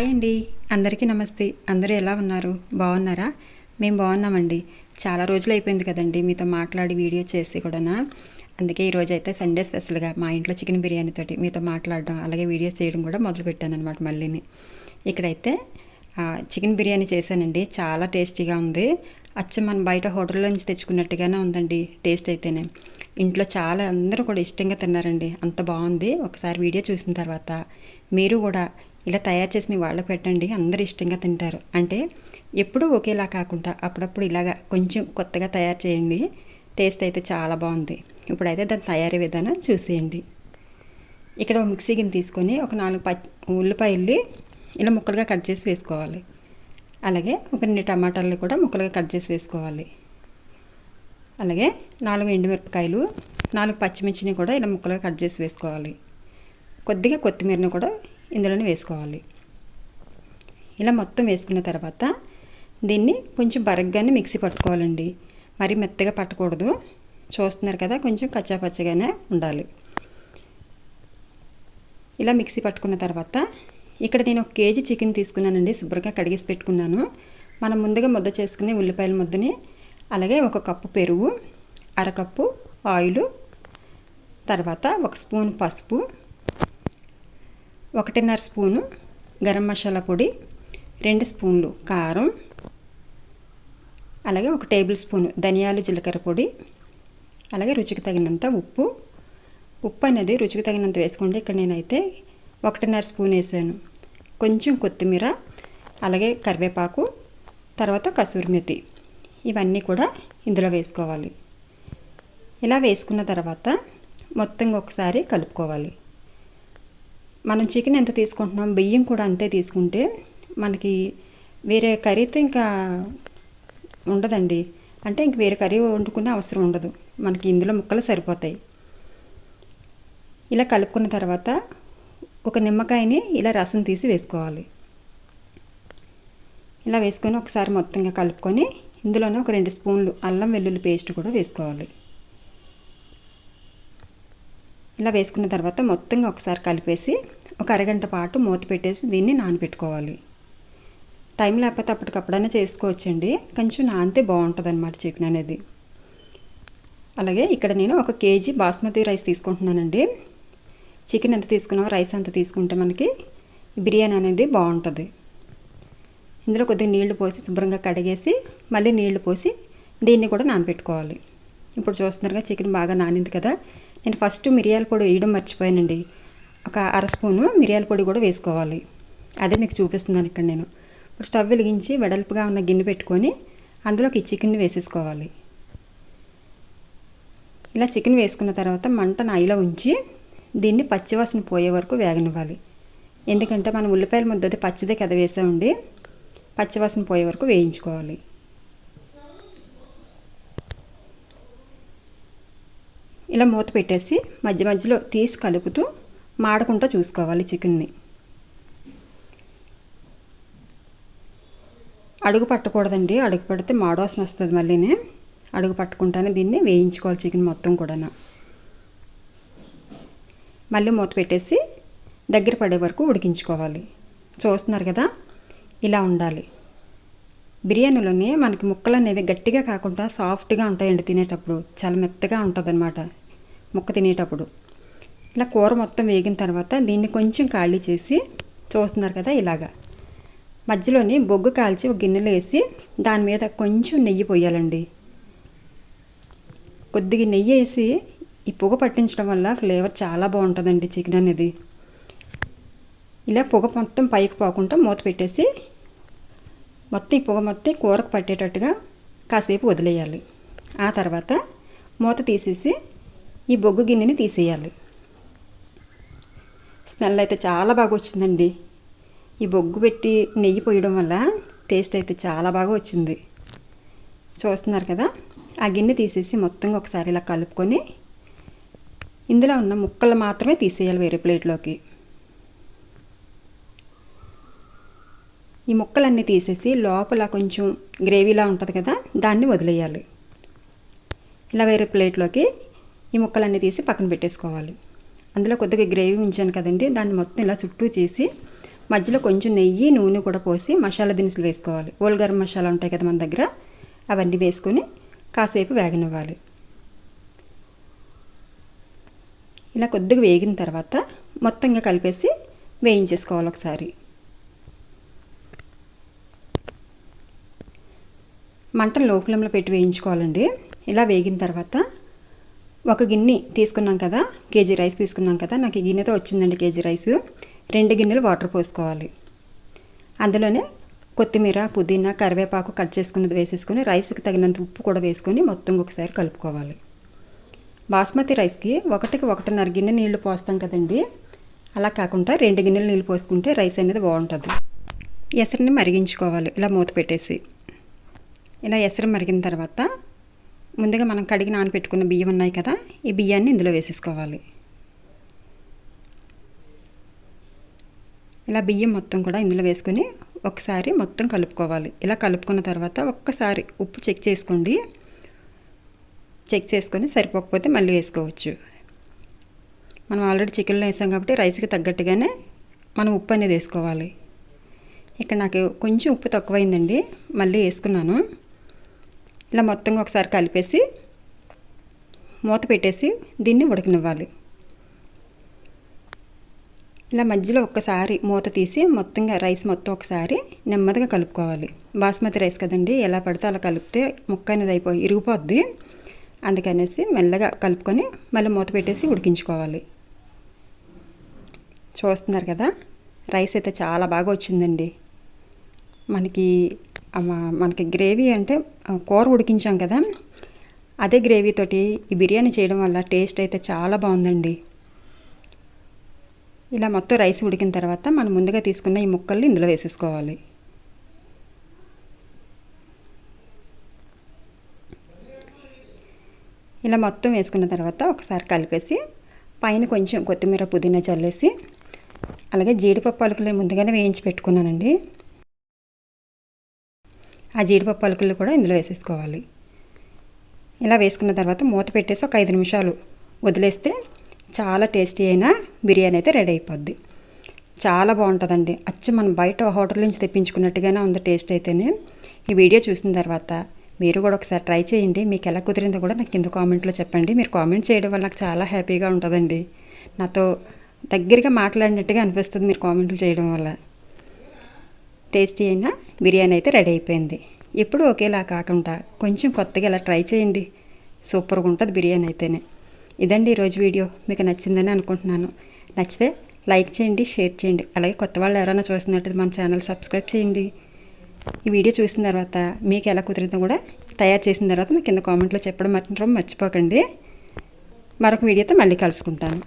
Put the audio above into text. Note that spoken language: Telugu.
హాయ్ అండి. అందరికీ నమస్తే. అందరూ ఎలా ఉన్నారు? బాగున్నారా? మేము బాగున్నామండి. చాలా రోజులు అయిపోయింది కదండి మీతో మాట్లాడి వీడియో చేసి కూడానా. అందుకే ఈరోజు అయితే సండే స్పెషల్గా మా ఇంట్లో చికెన్ బిర్యానీతోటి మీతో మాట్లాడడం అలాగే వీడియోస్ చేయడం కూడా మొదలు అనమాట మళ్ళీని. ఇక్కడైతే చికెన్ బిర్యానీ చేశానండి. చాలా టేస్టీగా ఉంది. అచ్చం మన బయట హోటల్లో నుంచి తెచ్చుకున్నట్టుగానే ఉందండి టేస్ట్ అయితేనే. ఇంట్లో చాలా అందరూ కూడా ఇష్టంగా తిన్నారండి. అంత బాగుంది. ఒకసారి వీడియో చూసిన తర్వాత మీరు కూడా ఇలా తయారు చేసి మీ వాళ్ళకి పెట్టండి. అందరు ఇష్టంగా తింటారు. అంటే ఎప్పుడూ ఒకేలా కాకుండా అప్పుడప్పుడు ఇలాగా కొంచెం కొత్తగా తయారు చేయండి. టేస్ట్ అయితే చాలా బాగుంది. ఇప్పుడైతే దాని తయారీ విధానం చూసేయండి. ఇక్కడ మిక్సీ గిన్నె తీసుకొని ఒక నాలుగు ప ఉల్లిపాయల్ని ఇలా ముక్కలుగా కట్ చేసి వేసుకోవాలి. అలాగే ఒక రెండు టమాటాలు కూడా ముక్కలుగా కట్ చేసి వేసుకోవాలి. అలాగే నాలుగు ఎండుమిరపకాయలు నాలుగు పచ్చిమిర్చిని కూడా ఇలా ముక్కలుగా కట్ చేసి వేసుకోవాలి. కొద్దిగా కొత్తిమీరని కూడా ఇందులోనే వేసుకోవాలి. ఇలా మొత్తం వేసుకున్న తర్వాత దీన్ని కొంచెం బరగ్గానే మిక్సీ పట్టుకోవాలండి. మరి మెత్తగా పట్టకూడదు. చూస్తున్నారు కదా కొంచెం కచ్చాపచ్చగానే ఉండాలి. ఇలా మిక్సీ పట్టుకున్న తర్వాత ఇక్కడ నేను ఒక కేజీ చికెన్ తీసుకున్నానండి శుభ్రంగా కడిగేసి పెట్టుకున్నాను. మనం ముందుగా ముద్ద చేసుకునే ఉల్లిపాయల ముద్దని అలాగే ఒక కప్పు పెరుగు అరకప్పు ఆయిలు తర్వాత ఒక స్పూన్ పసుపు ఒకటిన్నర స్పూను గరం మసాలా పొడి రెండు స్పూన్లు కారం అలాగే ఒక టేబుల్ స్పూన్ ధనియాలు జీలకర్ర పొడి అలాగే రుచికి తగినంత ఉప్పు. ఉప్పు అనేది రుచికి తగినంత వేసుకోండి. ఇక్కడ నేనైతే ఒకటిన్నర స్పూన్ వేసాను. కొంచెం కొత్తిమీర అలాగే కరివేపాకు తర్వాత కసూరి మెతి. ఇవన్నీ కూడా ఇందులో వేసుకోవాలి. ఇలా వేసుకున్న తర్వాత మొత్తం ఒకసారి కలుపుకోవాలి. మనం చికెన్ ఎంత తీసుకుంటున్నాం బియ్యం కూడా అంతే తీసుకుంటే మనకి వేరే కర్రీతో ఇంకా ఉండదండి. అంటే ఇంక వేరే కర్రీ వండుకునే అవసరం ఉండదు. మనకి ఇందులో ముక్కలు సరిపోతాయి. ఇలా కలుపుకున్న తర్వాత ఒక నిమ్మకాయని ఇలా రసం తీసి వేసుకోవాలి. ఇలా వేసుకొని ఒకసారి మొత్తంగా కలుపుకొని ఇందులోనే ఒక రెండు స్పూన్లు అల్లం వెల్లుల్లి పేస్ట్ కూడా వేసుకోవాలి. ఇలా వేసుకున్న తర్వాత మొత్తంగా ఒకసారి కలిపేసి ఒక అరగంట పాటు మూత పెట్టేసి దీన్ని నానబెట్టుకోవాలి. టైం లేకపోతే అప్పటికప్పుడైనా చేసుకోవచ్చండి. కొంచెం నానితే బాగుంటుంది అనమాట చికెన్ అనేది. అలాగే ఇక్కడ నేను ఒక కేజీ బాస్మతి రైస్ తీసుకుంటున్నానండి. చికెన్ ఎంత తీసుకున్నామో రైస్ ఎంత తీసుకుంటే మనకి బిర్యానీ అనేది బాగుంటుంది. ఇందులో కొద్దిగా నీళ్ళు పోసి శుభ్రంగా కడిగేసి మళ్ళీ నీళ్ళు పోసి దీన్ని కూడా నానబెట్టుకోవాలి. ఇప్పుడు చూస్తున్నారుగా చికెన్ బాగా నానింది కదా. నేను ఫస్ట్ మిరియాల పొడి వేయడం మర్చిపోయానండి. ఒక అర స్పూను మిరియాల పొడి కూడా వేసుకోవాలి. అదే మీకు చూపిస్తున్నాను ఇక్కడ నేను. ఇప్పుడు స్టవ్ వెలిగించి వెడల్పుగా ఉన్న గిన్నె పెట్టుకొని అందులోకి ఈ చికెన్ వేసేసుకోవాలి. ఇలా చికెన్ వేసుకున్న తర్వాత మంట నాయిలో ఉంచి దీన్ని పచ్చివాసన పోయే వరకు వేగనివ్వాలి. ఎందుకంటే మనం ఉల్లిపాయల ముద్దది పచ్చిదే కదా వేసామండి. పచ్చివాసన పోయే వరకు వేయించుకోవాలి. ఇలా మూత పెట్టేసి మధ్య మధ్యలో తీసి కలుపుతూ మాడకుండా చూసుకోవాలి చికెన్ని. అడుగు పట్టకూడదండి. అడుగు పడితే మాడోసన వస్తుంది మళ్ళీనే. అడుగు పట్టుకుంటానే దీన్ని వేయించుకోవాలి చికెన్ మొత్తం కూడా మళ్ళీ మూత పెట్టేసి దగ్గర పడే వరకు ఉడికించుకోవాలి. చూస్తున్నారు కదా? ఇలా ఉండాలి. బిర్యానీలోనే మనకి ముక్కలు అనేవి గట్టిగా కాకుండా సాఫ్ట్గా ఉంటాయండి తినేటప్పుడు. చాలా మెత్తగా ఉంటుంది ముక్క తినేటప్పుడు. ఇలా కూర మొత్తం వేగిన తర్వాత దీన్ని కొంచెం ఖాళీ చేసి చూస్తున్నారు కదా ఇలాగా. మధ్యలోని బొగ్గు కాల్చి ఒక గిన్నెలో వేసి దాని మీద కొంచెం నెయ్యి పోయాలండి. కొద్దిగా నెయ్యి వేసి ఈ పొగ పట్టించడం వల్ల ఫ్లేవర్ చాలా బాగుంటుందండి చికెన్ అనేది. ఇలా పొగ మొత్తం పైకి పోకుండా మూత పెట్టేసి మొత్తం ఈ పొగ మొత్తం కూరకు పట్టేటట్టుగా కాసేపు వదిలేయాలి. ఆ తర్వాత మూత తీసేసి ఈ బొగ్గు గిన్నెని తీసేయాలి. స్మెల్ అయితే చాలా బాగా వచ్చిందండి. ఈ బొగ్గు పెట్టి నెయ్యి పోయడం వల్ల టేస్ట్ అయితే చాలా బాగా వచ్చింది. చూస్తున్నారు కదా? ఆ గిన్నె తీసేసి మొత్తంగా ఒకసారి ఇలా కలుపుకొని ఇందులో ఉన్న ముక్కలు మాత్రమే తీసేయాలి వేరే ప్లేట్లోకి. ఈ ముక్కలన్నీ తీసేసి లోపల కొంచెం గ్రేవీలా ఉంటుంది కదా? దాన్ని వదిలేయాలి. ఇలా వేరే ప్లేట్లోకి ఈ ముక్కలన్నీ తీసి పక్కన పెట్టేసుకోవాలి. అందులో కొద్దిగా గ్రేవీ ఉంచాను కదండి దాన్ని మొత్తం ఇలా చుట్టూ చేసి మధ్యలో కొంచెం నెయ్యి నూనె కూడా పోసి మసాలా దినుసులు వేసుకోవాలి. ఓల్ గరం మసాలా ఉంటాయి కదా మన దగ్గర అవన్నీ వేసుకొని కాసేపు వేగనివ్వాలి. ఇలా కొద్దిగా వేగిన తర్వాత మొత్తంగా కలిపేసి వేయించేసుకోవాలి ఒకసారి. మంటను లోపలంలో పెట్టి వేయించుకోవాలండి. ఇలా వేగిన తర్వాత ఒక గిన్నె తీసుకున్నాం కదా కేజీ రైస్ తీసుకున్నాం కదా నాకు ఈ గిన్నెతో వచ్చిందండి కేజీ రైస్. రెండు గిన్నెలు వాటర్ పోసుకోవాలి. అందులోనే కొత్తిమీర పుదీనా కరివేపాకు కట్ చేసుకున్నది వేసేసుకొని రైస్కి తగినంత ఉప్పు కూడా వేసుకొని మొత్తం ఒకసారి కలుపుకోవాలి. బాస్మతి రైస్కి ఒకటికి ఒకటిన్నర గిన్నె నీళ్ళు పోస్తాం కదండి. అలా కాకుండా రెండు గిన్నెలు నీళ్ళు పోసుకుంటే రైస్ అనేది బాగుంటుంది. ఎసరిని మరిగించుకోవాలి ఇలా మూత పెట్టేసి. ఇలా ఎసరు మరిగిన తర్వాత ముందుగా మనం కడిగి నానపెట్టుకున్న బియ్యం ఉన్నాయి కదా ఈ బియ్యాన్ని ఇందులో వేసేసుకోవాలి. ఇలా బియ్యం మొత్తం కూడా ఇందులో వేసుకొని ఒకసారి మొత్తం కలుపుకోవాలి. ఇలా కలుపుకున్న తర్వాత ఒక్కసారి ఉప్పు చెక్ చేసుకోండి. చెక్ చేసుకొని సరిపోకపోతే మళ్ళీ వేసుకోవచ్చు. మనం ఆల్రెడీ చికెన్లో వేసాం కాబట్టి రైస్కి తగ్గట్టుగానే మనం ఉప్పు అనేది వేసుకోవాలి. ఇక్కడ నాకు కొంచెం ఉప్పు తక్కువైందండి మళ్ళీ వేసుకున్నాను. ఇలా మొత్తంగా ఒకసారి కలిపేసి మూత పెట్టేసి దీన్ని ఉడకనివ్వాలి. ఇలా మధ్యలో ఒక్కసారి మూత తీసి మొత్తంగా రైస్ మొత్తం ఒకసారి నెమ్మదిగా కలుపుకోవాలి. బాస్మతి రైస్ కదండి ఎలా పడితే అలా కలిపితే ముక్క అనేది అయిపోయి ఇరిగిపోద్ది. అందుకనేసి మెల్లగా కలుపుకొని మళ్ళీ మూత పెట్టేసి ఉడికించుకోవాలి. చూస్తున్నారు కదా రైస్ అయితే చాలా బాగా వచ్చిందండి. మనకి మనకి గ్రేవీ అంటే కూర ఉడికించాం కదా. అదే గ్రేవీతోటి ఈ బిర్యానీ చేయడం వల్ల టేస్ట్ అయితే చాలా బాగుందండి. ఇలా మొత్తం రైస్ ఉడికిన తర్వాత మనం ముందుగా తీసుకున్న ఈ ముక్కల్ని ఇందులో వేసేసుకోవాలి. ఇలా మొత్తం వేసుకున్న తర్వాత ఒకసారి కలిపేసి పైన కొంచెం కొత్తిమీర పుదీనా చల్లేసి అలాగే జీడిపప్పు అలుకులు ముందుగానే వేయించి పెట్టుకున్నానండి. ఆ జీడిపప్పు పలుకులు కూడా ఇందులో వేసేసుకోవాలి. ఇలా వేసుకున్న తర్వాత మూత పెట్టేసి ఒక ఐదు నిమిషాలు వదిలేస్తే చాలా టేస్టీ అయిన బిర్యానీ అయితే రెడీ అయిపోద్ది. చాలా బాగుంటుందండి. అచ్చం మనం బయట హోటల్ నుంచి తెప్పించుకున్నట్టుగానే ఉంది టేస్ట్ అయితేనే. ఈ వీడియో చూసిన తర్వాత మీరు కూడా ఒకసారి ట్రై చేయండి. మీకు ఎలా కుదిరిందో కూడా నాకు కింద కామెంట్లో చెప్పండి. మీరు కామెంట్ చేయడం వల్ల నాకు చాలా హ్యాపీగా ఉంటుందండి. నాతో దగ్గరగా మాట్లాడినట్టుగా అనిపిస్తుంది మీరు కామెంట్లు చేయడం వల్ల. టేస్టీ అయినా బిర్యానీ అయితే రెడీ అయిపోయింది. ఎప్పుడు ఒకేలా కాకుండా కొంచెం కొత్తగా ఇలా ట్రై చేయండి. సూపర్గా ఉంటుంది బిర్యానీ అయితేనే. ఇదండి ఈరోజు వీడియో. మీకు నచ్చిందని అనుకుంటున్నాను. నచ్చితే లైక్ చేయండి షేర్ చేయండి. అలాగే కొత్త వాళ్ళు ఎవరైనా చూస్తున్నట్టు మన ఛానల్ సబ్స్క్రైబ్ చేయండి. ఈ వీడియో చూసిన తర్వాత మీకు ఎలా కుదిరిందో కూడా తయారు చేసిన తర్వాత నాకు కింద కామెంట్లో చెప్పడం మాత్రం మర్చిపోకండి. మరొక వీడియోతో మళ్ళీ కలుసుకుంటాను.